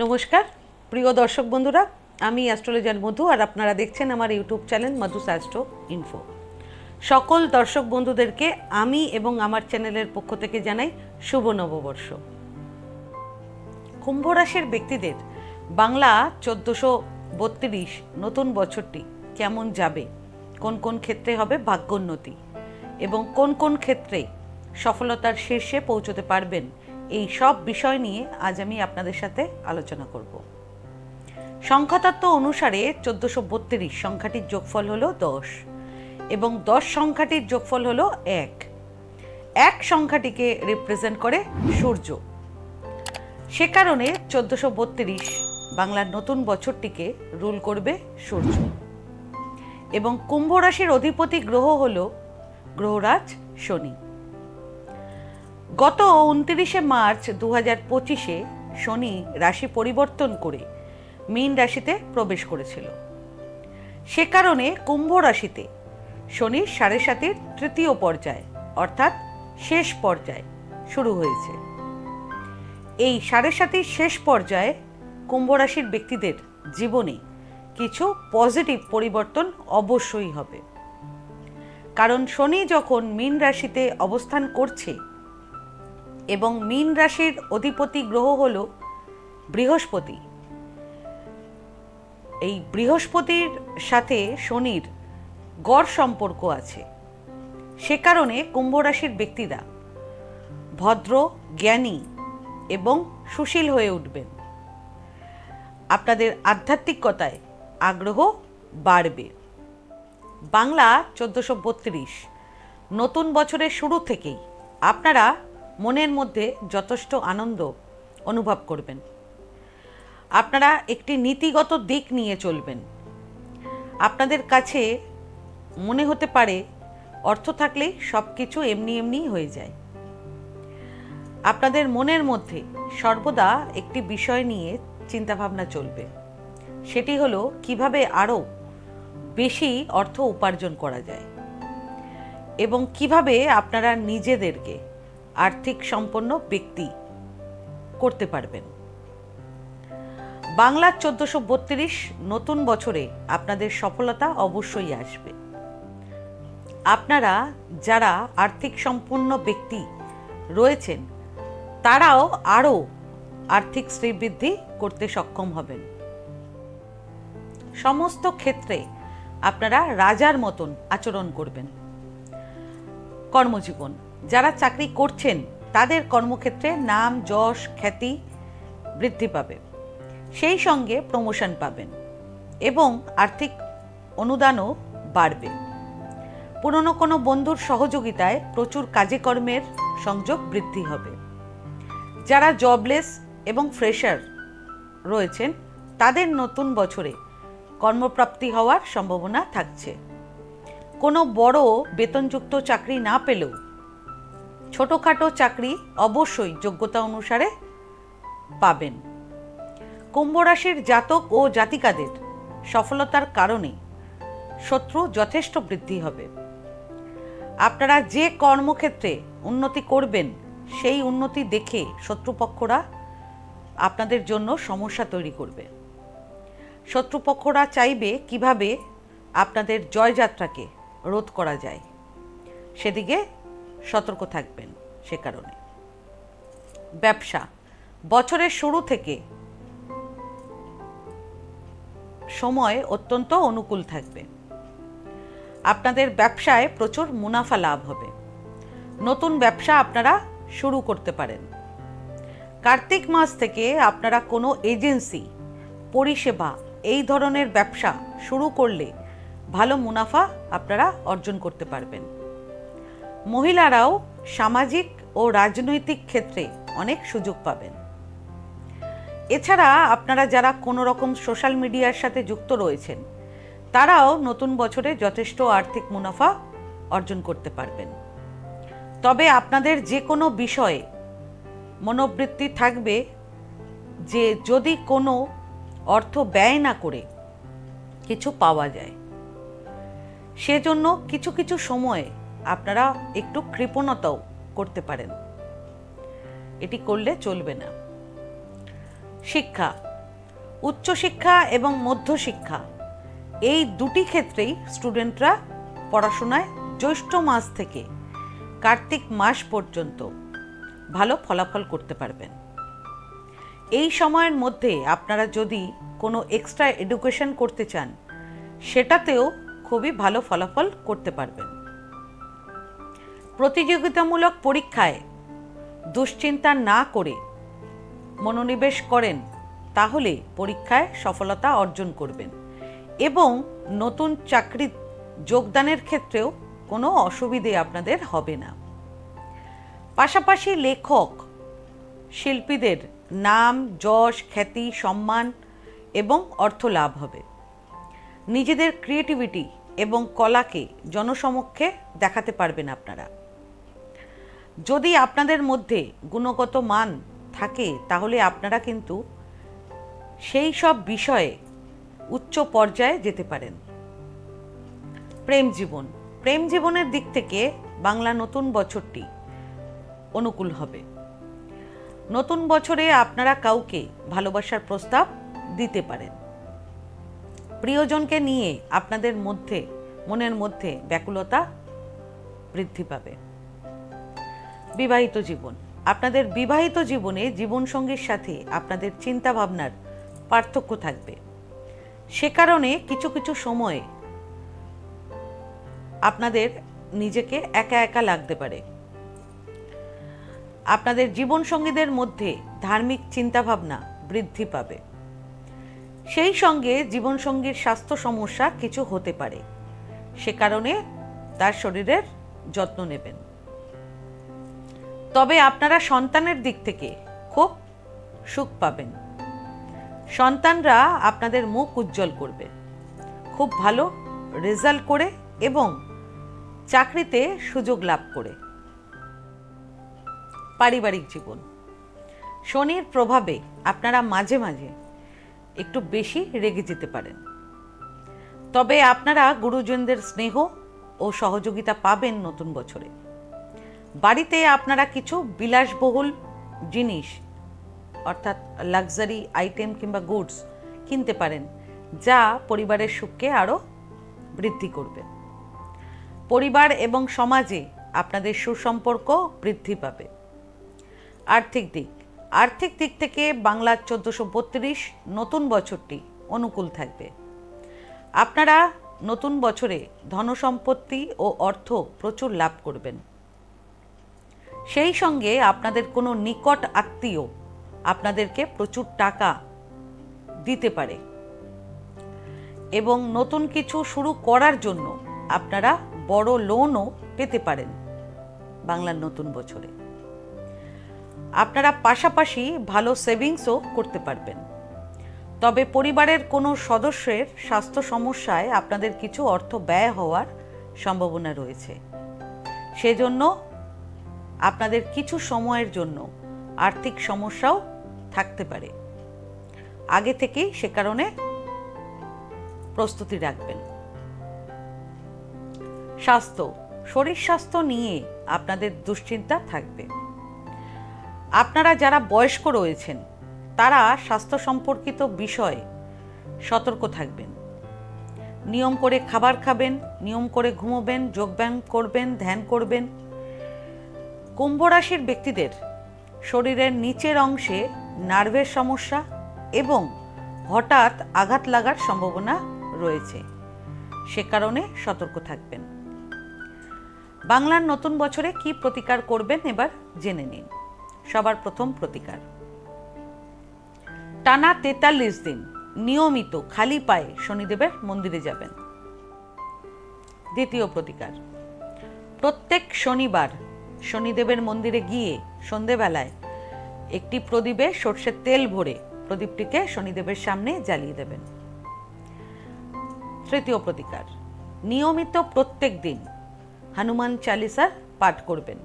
নমস্কার। প্রিয় দর্শক বন্ধুরা, আমি অ্যাস্ট্রোলজার মধু আর আপনারা দেখছেন আমার YouTube channel Madhu astro info. সকল দর্শক বন্ধুদেরকে আমি এবং আমার চ্যানেলের পক্ষ থেকে জানাই শুভ নববর্ষ। কুম্ভ রাশির ব্যক্তিদের বাংলা চোদ্দোশো বত্রিশ নতুন বছরটি কেমন যাবে? কোন কোন ক্ষেত্রে হবে ভাগ্যোন্নতি? এবং কোন কোন ক্ষেত্রে সফলতার শীর্ষে পৌঁছতে পারবেন এই সব বিষয় নিয়ে আজ আমি আপনাদের সাথে আলোচনা করব। সংখ্যাতত্ত্ব অনুসারে চোদ্দোশো বত্রিশ সংখ্যাটির যোগফল হলো দশ এবং দশ সংখ্যাটির যোগফল হলো এক। এক সংখ্যাটিকে রিপ্রেজেন্ট করে সূর্য। সে কারণে চোদ্দোশো বত্রিশ বাংলার নতুন বছরটিকে রুল করবে সূর্য। এবং কুম্ভ রাশির অধিপতি গ্রহ হল গ্রহরাজ শনি। গত উনত্রিশে মার্চ দু হাজার পঁচিশে শনি রাশি পরিবর্তন করে মীন রাশিতে প্রবেশ করেছিল। সে কারণে কুম্ভ রাশিতে শনির সাড়ে সাতের তৃতীয় পর্যায়, অর্থাৎ শেষ পর্যায় শুরু হয়েছে। এই সাড়ে সাতের শেষ পর্যায়ে কুম্ভ রাশির ব্যক্তিদের জীবনে কিছু পজিটিভ পরিবর্তন অবশ্যই হবে। কারণ শনি যখন মীন রাশিতে অবস্থান করছে এবং মীন রাশির অধিপতি গ্রহ হল বৃহস্পতি। এই বৃহস্পতির সাথে শনির গড় সম্পর্ক আছে। সে কারণে কুম্ভ রাশির ব্যক্তিরা ভদ্র, জ্ঞানী এবং সুশীল হয়ে উঠবেন। আপনাদের আধ্যাত্মিকতায় আগ্রহ বাড়বে। বাংলা চোদ্দোশো নতুন বছরের শুরু থেকেই আপনারা মনের মধ্যে যথেষ্ট আনন্দ অনুভব করবেন। আপনারা একটি নীতিগত দিক নিয়ে চলবেন। আপনাদের কাছে মনে হতে পারে অর্থ থাকলেই সব কিছু এমনি এমনিই হয়ে যায়। আপনাদের মনের মধ্যে সর্বদা একটি বিষয় নিয়ে চিন্তাভাবনা চলবে। সেটি হলো কীভাবে আরও বেশি অর্থ উপার্জন করা যায়। এবং কীভাবে আপনারা নিজেদেরকে আর্থিক সম্পন্ন ব্যক্তি করতে পারবেন। বাংলার চোদ্দশো বত্রিশ নতুন বছরে আপনাদের সফলতা অবশ্যই আসবে। আপনারা যারা আর্থিক সম্পন্ন ব্যক্তি রয়েছেন, তারাও আরও আর্থিক শ্রীবৃদ্ধি করতে সক্ষম হবেন। সমস্ত ক্ষেত্রে আপনারা রাজার মতন আচরণ করবেন। কর্মজীবন। যারা চাকরি করছেন, তাদের কর্মক্ষেত্রে নাম, যশ, খ্যাতি বৃদ্ধি পাবে। সেই সঙ্গে প্রমোশন পাবেন এবং আর্থিক অনুদানও বাড়বে। পুরনো কোনো বন্ধুর সহযোগিতায় প্রচুর কাজে কর্মের সংযোগ বৃদ্ধি হবে। যারা জবলেস এবং ফ্রেশার রয়েছেন, তাদের নতুন বছরে কর্মপ্রাপ্তি হওয়ার সম্ভাবনা থাকছে। কোনো বড় বেতনযুক্ত চাকরি না পেলেও ছোটোখাটো চাকরি অবশ্যই যোগ্যতা অনুসারে পাবেন। কুম্ভ রাশির জাতক ও জাতিকাদের সফলতার কারণে শত্রু যথেষ্ট বৃদ্ধি হবে। আপনারা যে কর্মক্ষেত্রে উন্নতি করবেন, সেই উন্নতি দেখে শত্রুপক্ষরা আপনাদের জন্য সমস্যা তৈরি করবে। শত্রুপক্ষরা চাইবে কীভাবে আপনাদের জয়যাত্রাকে রোধ করা যায়। সেদিকে সতর্ক থাকবেন সে কারণে। ব্যবসা, বছরের শুরু থেকে সময় অত্যন্ত অনুকূল থাকবে। আপনাদের ব্যবসায় প্রচুর মুনাফা লাভ হবে। নতুন ব্যবসা আপনারা শুরু করতে পারেন। কার্তিক মাস থেকে আপনারা কোনো এজেন্সি, পরিষেবা, এই ধরনের ব্যবসা শুরু করলে ভালো মুনাফা আপনারা অর্জন করতে পারবেন। মহিলারাও সামাজিক ও রাজনৈতিক ক্ষেত্রে অনেক সুযোগ পাবেন। এছাড়া আপনারা যারা কোনো রকম সোশ্যাল মিডিয়ার সাথে যুক্ত রয়েছেন, তারাও নতুন বছরে যথেষ্ট আর্থিক মুনাফা অর্জন করতে পারবেন। তবে আপনাদের যে কোনো বিষয়ে মনোবৃত্তি থাকবে যে যদি কোনো অর্থ ব্যয় না করে কিছু পাওয়া যায়। সেজন্য কিছু কিছু সময়ে আপনারা একটু কৃপণতাও করতে পারেন। এটি করলে চলবে না। শিক্ষা, উচ্চশিক্ষা এবং মধ্যশিক্ষা, এই দুটি ক্ষেত্রেই স্টুডেন্টরা পড়াশোনায় জ্যৈষ্ঠ মাস থেকে কার্তিক মাস পর্যন্ত ভালো ফলাফল করতে পারবেন। এই সময়ের মধ্যে আপনারা যদি কোনো এক্সট্রা এডুকেশন করতে চান, সেটাতেও খুবই ভালো ফলাফল করতে পারবেন। প্রতিযোগিতামূলক পরীক্ষায় দুশ্চিন্তা না করে মনোনিবেশ করেন, তাহলে পরীক্ষায় সফলতা অর্জন করবেন এবং নতুন চাকরি যোগদানের ক্ষেত্রেও কোনো অসুবিধে আপনাদের হবে না। পাশাপাশি লেখক, শিল্পীদের নাম, যশ, খ্যাতি, সম্মান এবং অর্থ লাভ হবে। নিজেদের ক্রিয়েটিভিটি এবং কলাকে জনসমক্ষে দেখাতে পারবেন আপনারা। যদি আপনাদের মধ্যে গুণগত মান থাকে, তাহলে আপনারা কিন্তু সেই সব বিষয়ে উচ্চ পর্যায়ে যেতে পারেন। প্রেম জীবন। প্রেম জীবনের দিক থেকে বাংলা নতুন বছরটি অনুকূল হবে। নতুন বছরে আপনারা কাউকে ভালোবাসার প্রস্তাব দিতে পারেন। প্রিয়জনকে নিয়ে আপনাদের মধ্যে, মনের মধ্যে ব্যাকুলতা বৃদ্ধি পাবে। বিবাহিত জীবন। আপনাদের বিবাহিত জীবনে জীবনসঙ্গীর সাথে আপনাদের চিন্তা ভাবনার পার্থক্য থাকবে। সে কারণে কিছু কিছু সময়ে আপনাদের নিজেকে একা একা লাগতে পারে। আপনাদের জীবনসঙ্গীদের মধ্যে ধার্মিক চিন্তাভাবনা বৃদ্ধি পাবে। সেই সঙ্গে জীবনসঙ্গীর স্বাস্থ্য সমস্যা কিছু হতে পারে। সে কারণে তার শরীরের যত্ন নেবেন। তবে আপনারা সন্তানের দিক থেকে খুব সুখ পাবেন। সন্তানরা আপনাদের মুখ উজ্জ্বল করবে। খুব ভালো রেজাল্ট করে এবং চাকরিতে সুযোগ লাভ করে। পারিবারিক জীবন। শনির প্রভাবে আপনারা মাঝে মাঝে একটু বেশি রেগে যেতে পারেন। তবে আপনারা গুরুজনদের স্নেহ ও সহযোগিতা পাবেন নতুন বছরে। বাড়িতে আপনারা কিছু বিলাসবহুল জিনিস, অর্থাৎ লাক্সারি আইটেম কিংবা গুডস কিনতে পারেন, যা পরিবারের সুখকে আরও বৃদ্ধি করবে। পরিবার এবং সমাজে আপনাদের সুসম্পর্ক বৃদ্ধি পাবে। আর্থিক দিক আর্থিক দিক থেকে বাংলার চোদ্দোশো বত্রিশ নতুন বছরটি অনুকূল থাকবে। আপনারা নতুন বছরে ধনসম্পত্তি ও অর্থ প্রচুর লাভ করবেন। সেই সঙ্গে আপনাদের কোনো নিকট আত্মীয় আপনাদেরকে প্রচুর টাকা দিতে পারে। এবং নতুন কিছু শুরু করার জন্য আপনারা বড় লোনও পেতে পারেন বাংলার নতুন বছরে। আপনারা পাশাপাশি ভালো সেভিংসও করতে পারবেন। তবে পরিবারের কোনো সদস্যের স্বাস্থ্য সমস্যায় আপনাদের কিছু অর্থ ব্যয় হওয়ার সম্ভাবনা রয়েছে। সেজন্য আপনাদের কিছু সময়ের জন্য আর্থিক সমস্যাও থাকতে পারে। আগে থেকেই সে কারণে প্রস্তুতি রাখবেন। স্বাস্থ্য, শরীর স্বাস্থ্য নিয়ে আপনাদের দুশ্চিন্তা থাকবে। আপনারা যারা বয়স্ক রয়েছেন, তারা স্বাস্থ্য সম্পর্কিত বিষয়ে সতর্ক থাকবেন। নিয়ম করে খাবার খাবেন, নিয়ম করে ঘুমোবেন, যোগব্যায়াম করবেন, ধ্যান করবেন। কুম্ভ রাশির ব্যক্তিদের শরীরের নিচের অংশে নার্ভের সমস্যা এবং হঠাৎ আঘাত লাগার সম্ভাবনা রয়েছে। সে কারণে সতর্ক থাকবেন। বাংলার নতুন বছরে কি প্রতিকার করবেন এবার জেনে নিন। সবার প্রথম প্রতিকার। টানা তেতাল্লিশ দিন নিয়মিত খালি পায়ে শনিদেবের মন্দিরে যাবেন। দ্বিতীয় প্রতিকার, প্রত্যেক শনিবার শনিদেবের মন্দিরে গিয়ে সন্ধেবেলায় একটি প্রদীপে সর্ষের তেল ভরে প্রদীপটিকে শনিদেবের সামনে জ্বালিয়ে দেবেন। তৃতীয় প্রতিকার, নিয়মিত প্রত্যেক দিন হনুমান চালিসার পাঠ করবেন।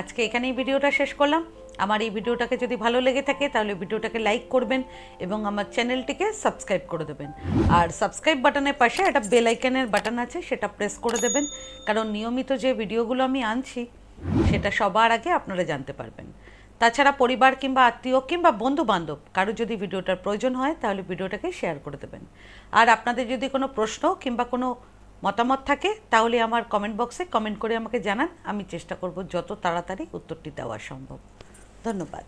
আজকে এখানেই ভিডিওটা শেষ করলাম। আমার এই ভিডিওটাকে যদি ভালো লেগে থাকে, তাহলে ভিডিওটাকে লাইক করবেন এবং আমার চ্যানেলটিকে সাবস্ক্রাইব করে দেবেন। আর সাবস্ক্রাইব বাটনের পাশে একটা বেল আইকনের বাটন আছে, সেটা প্রেস করে দেবেন। কারণ নিয়মিত যে ভিডিওগুলো আমি আনছি, সেটা সবার আগে আপনারা জানতে পারবেন। তাছাড়া পরিবার কিংবা আত্মীয় কিংবা বন্ধু বান্ধব কারও যদি ভিডিওটার প্রয়োজন হয়, তাহলে ভিডিওটাকে শেয়ার করে দেবেন। আর আপনাদের যদি কোনো প্রশ্ন কিংবা কোনো মতামত থাকে, তাহলে আমার কমেন্ট বক্সে কমেন্ট করে আমাকে জানান। আমি চেষ্টা করব যত তাড়াতাড়ি উত্তরটি দেওয়া সম্ভব। ধন্যবাদ।